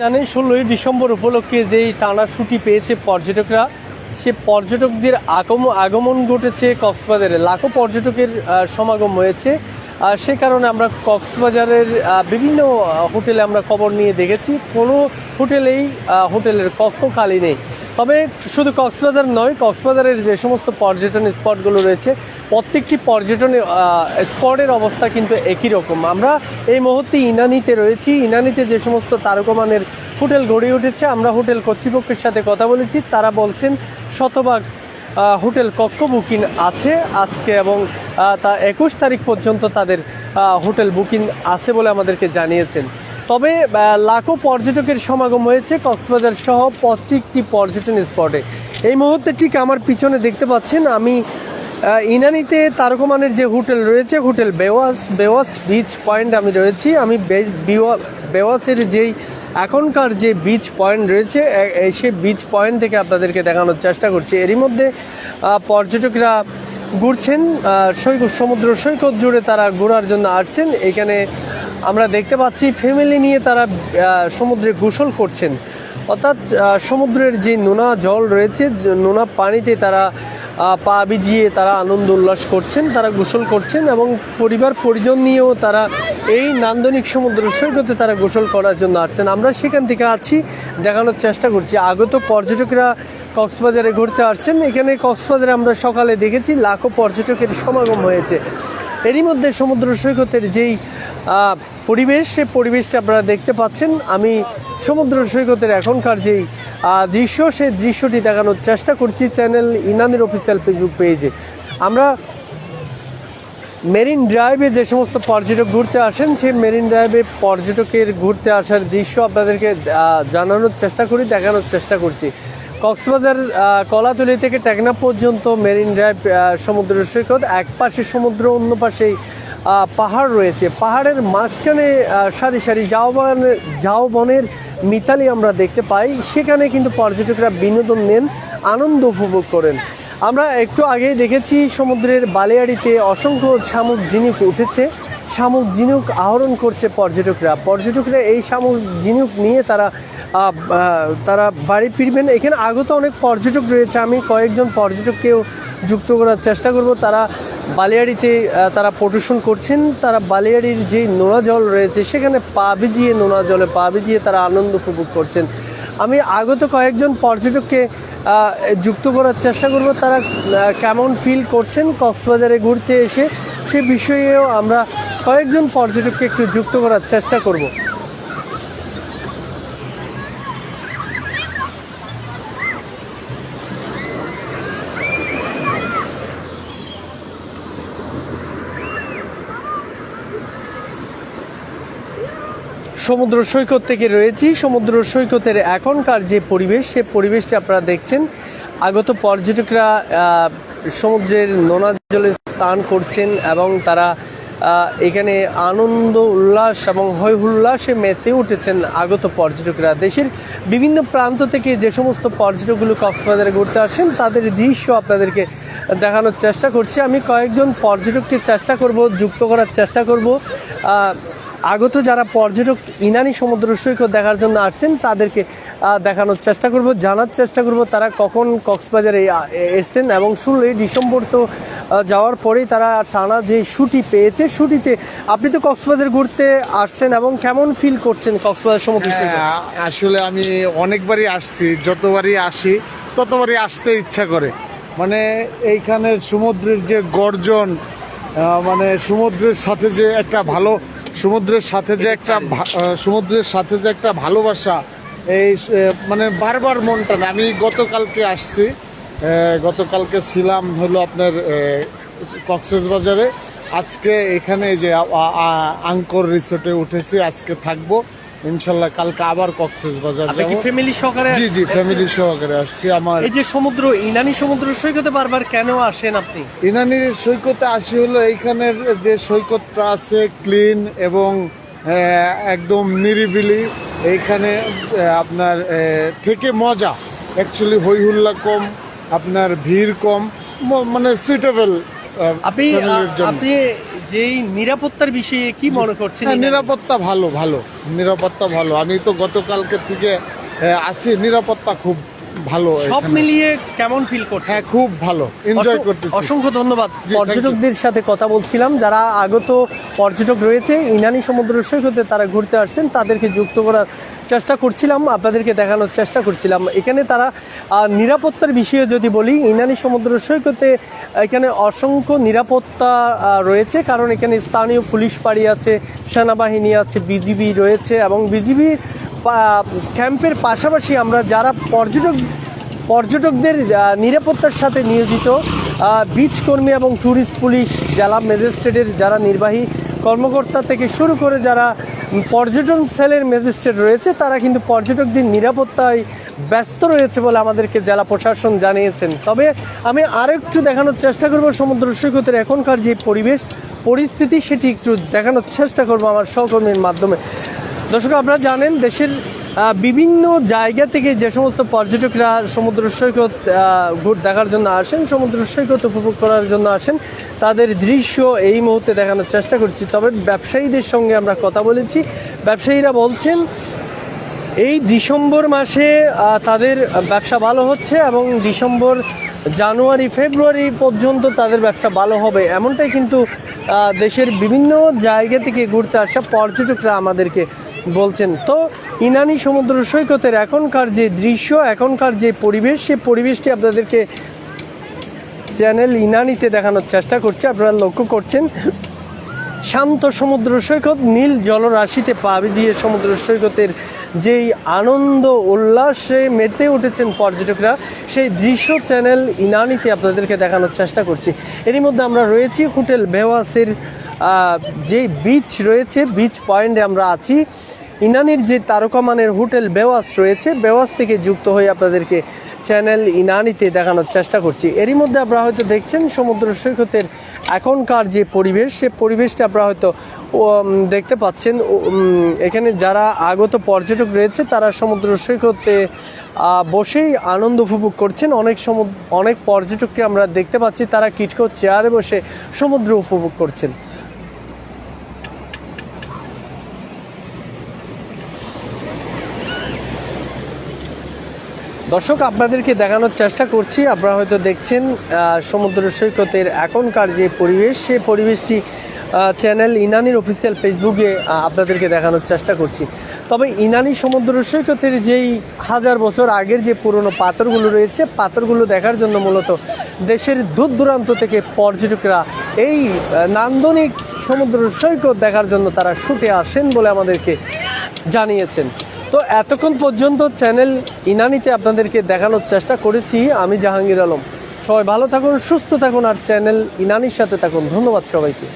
জানেন, ষোলোই ডিসেম্বর উপলক্ষে যেই টানা ছুটি পেয়েছে পর্যটকরা, সে পর্যটকদের আগম, আগমন ঘটেছে কক্সবাজারে। লাখো পর্যটকের সমাগম হয়েছে। সে কারণে আমরা কক্সবাজারের বিভিন্ন হোটেলে আমরা খবর নিয়ে দেখেছি। কোনো হোটেলেই হোটেলের কক্ষ খালি নেই। তবে শুধু কক্সবাজার নয়, কক্সবাজারের যে সমস্ত পর্যটন স্পটগুলো রয়েছে, প্রত্যেকটি পর্যটন স্পটের অবস্থা কিন্তু একই রকম। আমরা এই মুহূর্তে ইনানিতে রয়েছি। ইনানিতে যে সমস্ত তারকমানের হোটেল গড়ে উঠেছে, আমরা হোটেল কর্তৃপক্ষের সাথে কথা বলেছি। তারা বলছেন শতভাগ হোটেল কক্ষ বুকিং আছে। আজকে এবং তা একুশ তারিখ পর্যন্ত তাদের হোটেল বুকিং আছে বলে আমাদেরকে জানিয়েছেন। তবে লাখো পর্যটকের সমাগম হয়েছে কক্সবাজার সহ প্রত্যেকটি পর্যটন স্পটে। এই মুহূর্তে ঠিক আমার পিছনে দেখতে পাচ্ছেন আমি ইনানিতে তারকমানের যে হোটেল রয়েছে, হোটেল বেওয়াস বেওয়াস বিচ পয়েন্ট আমি রয়েছি। আমি বেওয়াসের যেই এখনকার যে বিচ পয়েন্ট রয়েছে সেই বিচ পয়েন্ট থেকে আপনাদেরকে দেখানোর চেষ্টা করছি। এরই মধ্যে পর্যটকরা ঘুরছেন সৈকত, সমুদ্র সৈকত জুড়ে তারা ঘোরার জন্য আসছেন। এখানে আমরা দেখতে পাচ্ছি ফ্যামিলি নিয়ে তারা সমুদ্রে গোসল করছেন। অর্থাৎ সমুদ্রের যে নোনা জল রয়েছে, নোনা পানিতে তারা পা ভিজিয়ে তারা আনন্দ উল্লাস করছেন, তারা গোসল করছেন এবং পরিবার পরিজন নিয়েও তারা এই নান্দনিক সমুদ্র সৈকতে তারা গোসল করার জন্য আসছেন। আমরা সেখান থেকে আছি, দেখানোর চেষ্টা করছি। আগত পর্যটকরা কক্সবাজারে ঘুরতে আসছেন। এখানে কক্সবাজারে আমরা সকালে দেখেছি, লাখো পর্যটকের সমাগম হয়েছে। এরই মধ্যে সমুদ্র সৈকতের যেই পরিবেশ, সে পরিবেশটা আপনারা দেখতে পাচ্ছেন। আমি সমুদ্র সৈকতের এখনকার যেই দৃশ্য, সে দৃশ্যটি দেখানোর চেষ্টা করছি চ্যানেল ইনানের অফিসিয়াল ফেসবুক পেজে। আমরা মেরিন ড্রাইভে যে সমস্ত পর্যটক ঘুরতে আসেন, সেই মেরিন ড্রাইভে পর্যটকের ঘুরতে আসার দৃশ্য আপনাদেরকে জানানোর চেষ্টা করি, দেখানোর চেষ্টা করছি। কক্সবাজার কলাতলি থেকে টেকনা পর্যন্ত মেরিন ড্রাইভ সমুদ্র সৈকত। এক পাশে সমুদ্র, অন্য পাশেই পাহাড় রয়েছে। পাহাড়ের মাঝখানে সারি সারি ঝাউবনের ঝাউবনের মিতালি আমরা দেখতে পাই। সেখানে কিন্তু পর্যটকরা বিনোদন নেন, আনন্দ উপভোগ করেন। আমরা একটু আগেই দেখেছি, সমুদ্রের বালিয়াড়িতে অসংখ্য শামুক ঝিনুক উঠেছে। শামুক ঝিনুক আহরণ করছে পর্যটকরা। পর্যটকরা এই শামুক ঝিনুক নিয়ে তারা তারা বাড়ি ফিরবেন। এখানে আগত অনেক পর্যটক রয়েছে। আমি কয়েকজন পর্যটককেও যুক্ত করার চেষ্টা করব। তারা বালিয়াড়িতে তারা প্রদর্শন করছেন। তারা বালিয়াড়ির যে নোনা জল রয়েছে, সেখানে পা ভিজিয়ে নোনা জলে পা ভিজিয়ে তারা আনন্দ উপভোগ করছেন। আমি আগত কয়েকজন পর্যটককে যুক্ত করার চেষ্টা করব। তারা কেমন ফিল করছেন কক্সবাজারে ঘুরতে এসে, সে বিষয়েও আমরা কয়েকজন পর্যটককে একটু যুক্ত করার চেষ্টা করব। সমুদ্র সৈকত থেকে রয়েছি। সমুদ্র সৈকতের এখনকার যে পরিবেশ, সে পরিবেশটি আপনারা দেখছেন। আগত পর্যটকরা সমুদ্রের নোনা জলে স্নান করছেন এবং তারা এখানে আনন্দ, উল্লাস এবং হৈ মেতে উঠেছেন আগত পর্যটকরা। দেশের বিভিন্ন প্রান্ত থেকে যে সমস্ত পর্যটকগুলো কক্সবাজারে ঘুরতে আসেন, তাদের দৃশ্য আপনাদেরকে দেখানোর চেষ্টা করছি। আমি কয়েকজন পর্যটককে চেষ্টা করব, যুক্ত করার চেষ্টা করব। আগত যারা পর্যটক ইনানি সমুদ্র সৈকত দেখার জন্য আসছেন তাদেরকে দেখানোর চেষ্টা করব জানার চেষ্টা করব তারা কখন কক্সবাজারে এসছেন এবং ষোলোই ডিসেম্বর তো যাওয়ার পরেই তারা টানা যে ছুটি পেয়েছে ছুটিতে আপনি তো কক্সবাজার ঘুরতে আসছেন এবং কেমন ফিল করছেন কক্সবাজার সমুদ্র হ্যাঁ, আসলে আমি অনেকবারই আসছি যতবারই আসি ততবারই আসতে ইচ্ছা করে। মানে এইখানে সমুদ্রের যে গর্জন মানে সমুদ্রের সাথে যে একটা ভালো সমুদ্রের সাথে যে একটা সমুদ্রের সাথে যে একটা ভালোবাসা, এই মানে বারবার মনটা না আমি গতকালকে আসছি গতকালকে ছিলাম হলো আপনার কক্সেস বাজারে। আজকে এখানে যে আঙ্কর রিসোর্টে উঠেছি, আজকে থাকব। ইনশাল্লাহ কালকে আবার কক্সেস বাজার যাব। ফ্যামিলি সহকারে জি জি ফ্যামিলি সহকারে আসছি। আমার এই যে সমুদ্র ইনানি সমুদ্র সৈকতে বারবার কেন আসেন আপনি? ইনানির সৈকতে আসি হলো এইখানের যে সৈকতটা আছে ক্লিন এবং একদম নিরিবিলি। এইখানে আপনার থেকে মজা। অ্যাকচুয়ালি হইহুল্লা কম আপনার ভিড় কম মানে সুইটেবল আপনি আপনি যেই নিরাপত্তার বিষয়ে কি মনে করছেন নিরাপত্তা ভালো ভালো নিরাপত্তা ভালো। আমি তো গতকালকে থেকে আসি আছি নিরাপত্তা খুব ভালো সব মিলিয়ে কেমন ফিল করছেন? হ্যাঁ খুব ভালো। এনজয় করতেছি। অসংখ্য ধন্যবাদ. পর্যটকদের সাথে কথা বলছিলাম। যারা আগত পর্যটক রয়েছে ইনানি সমুদ্র সৈকতে তারা ঘুরতে আসছেন তাদেরকে যুক্ত করার চেষ্টা করছিলাম আপনাদেরকে দেখানোর চেষ্টা করছিলাম। এখানে তারা নিরাপত্তার বিষয়ে যদি বলি ইনানি সমুদ্র সৈকতে এখানে অসংখ্য নিরাপত্তা রয়েছে কারণ এখানে স্থানীয় পুলিশ পাড়ি আছে সেনাবাহিনী আছে বিজিবি রয়েছে এবং বিজিবি ক্যাম্পের পাশাপাশি আমরা যারা পর্যটক, পর্যটকদের নিরাপত্তার সাথে নিয়োজিত বিচ কর্মী এবং ট্যুরিস্ট পুলিশ জেলা ম্যাজিস্ট্রেটের যারা নির্বাহী কর্মকর্তা থেকে শুরু করে যারা পর্যটন সেলের ম্যাজিস্ট্রেট রয়েছে, তারা কিন্তু পর্যটকদের নিরাপত্তায় ব্যস্ত রয়েছে বলে আমাদেরকে জেলা প্রশাসন জানিয়েছেন। তবে আমি আরও একটু দেখানোর চেষ্টা করব সমুদ্র সৈকতের এখনকার যে পরিবেশ, পরিস্থিতি সেটি একটু দেখানোর চেষ্টা করব আমার সহকর্মীর মাধ্যমে। দর্শক, আপনারা জানেন দেশের বিভিন্ন জায়গা থেকে যে সমস্ত পর্যটকরা সমুদ্র সৈকত ঘুর দেখার জন্য আসেন, সমুদ্র সৈকত উপভোগ করার জন্য আসেন, তাদের দৃশ্য এই মুহূর্তে দেখানোর চেষ্টা করছি। তবে ব্যবসায়ীদের সঙ্গে আমরা কথা বলেছি। ব্যবসায়ীরা বলছেন, এই ডিসেম্বর মাসে তাদের ব্যবসা ভালো হচ্ছে এবং ডিসেম্বর, জানুয়ারি, ফেব্রুয়ারি পর্যন্ত তাদের ব্যবসা ভালো হবে। এমনটাই কিন্তু দেশের বিভিন্ন জায়গা থেকে ঘুরতে আসা পর্যটকরা আমাদেরকে বলছেন তো ইনানি সমুদ্র সৈকতের এখনকার যে দৃশ্য এখনকার যে পরিবেশ সে পরিবেশটি আপনাদেরকে চ্যানেল ইনানিতে দেখানোর চেষ্টা করছে। আপনারা লক্ষ্য করছেন শান্ত সমুদ্র সৈকত নীল জলরাশিতে পা ভিজিয়ে সমুদ্র সৈকতের যেই আনন্দ উল্লাসে মেতে উঠেছেন পর্যটকরা সেই দৃশ্য চ্যানেল ইনানিতে আপনাদেরকে দেখানোর চেষ্টা করছি। এরই মধ্যে আমরা রয়েছি হোটেল বেওয়াসের আহ, যে বিচ রয়েছে বিচ পয়েন্টে আমরা আছি। ইনানির যে তারকামানের হোটেল বেওয়াস রয়েছে, বেওয়াস থেকে যুক্ত হয়ে আপনাদেরকে চ্যানেল ইনানিতে দেখানোর চেষ্টা করছি। এরই মধ্যে আপনারা হয়তো দেখছেন সমুদ্র সৈকতের এখনকার যে পরিবেশ, সে পরিবেশটা আপনারা হয়তো দেখতে পাচ্ছেন। এখানে যারা আগত পর্যটক রয়েছে, তারা সমুদ্র সৈকতে বসেই আনন্দ উপভোগ করছেন। অনেক সমুদ্র অনেক পর্যটককে আমরা দেখতে পাচ্ছি, তারা কিটকো চেয়ারে বসে সমুদ্র উপভোগ করছেন। দর্শক, আপনাদেরকে দেখানোর চেষ্টা করছি। আপনারা হয়তো দেখছেন সমুদ্র সৈকতের এখনকার যে পরিবেশ সেই পরিবেশটি চ্যানেল ইনানির অফিসিয়াল ফেসবুকে আপনাদেরকে দেখানোর চেষ্টা করছি। তবে ইনানি সমুদ্র সৈকতের যেই হাজার বছর আগের যে পুরনো পাথরগুলো রয়েছে, পাথরগুলো দেখার জন্য মূলত দেশের দূর দূরান্ত থেকে পর্যটকরা এই নান্দনিক সমুদ্র সৈকত দেখার জন্য তারা ছুটে আসেন বলে আমাদেরকে জানিয়েছেন। তো এতক্ষণ পর্যন্ত চ্যানেল ইনানিতে আপনাদেরকে দেখানোর চেষ্টা করেছি, আমি জাহাঙ্গীর আলম। সবাই ভালো থাকুন, সুস্থ থাকুন, আর চ্যানেল ইনানির সাথে থাকুন। ধন্যবাদ সবাইকে।